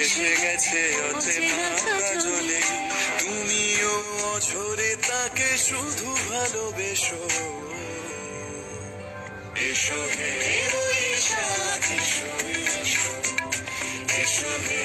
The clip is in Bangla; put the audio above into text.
এসে গেছে অচেনা তুমিও অঝরে তাকে শুধু ভালোবেসো। এসো হে এসো এসো। এসো হে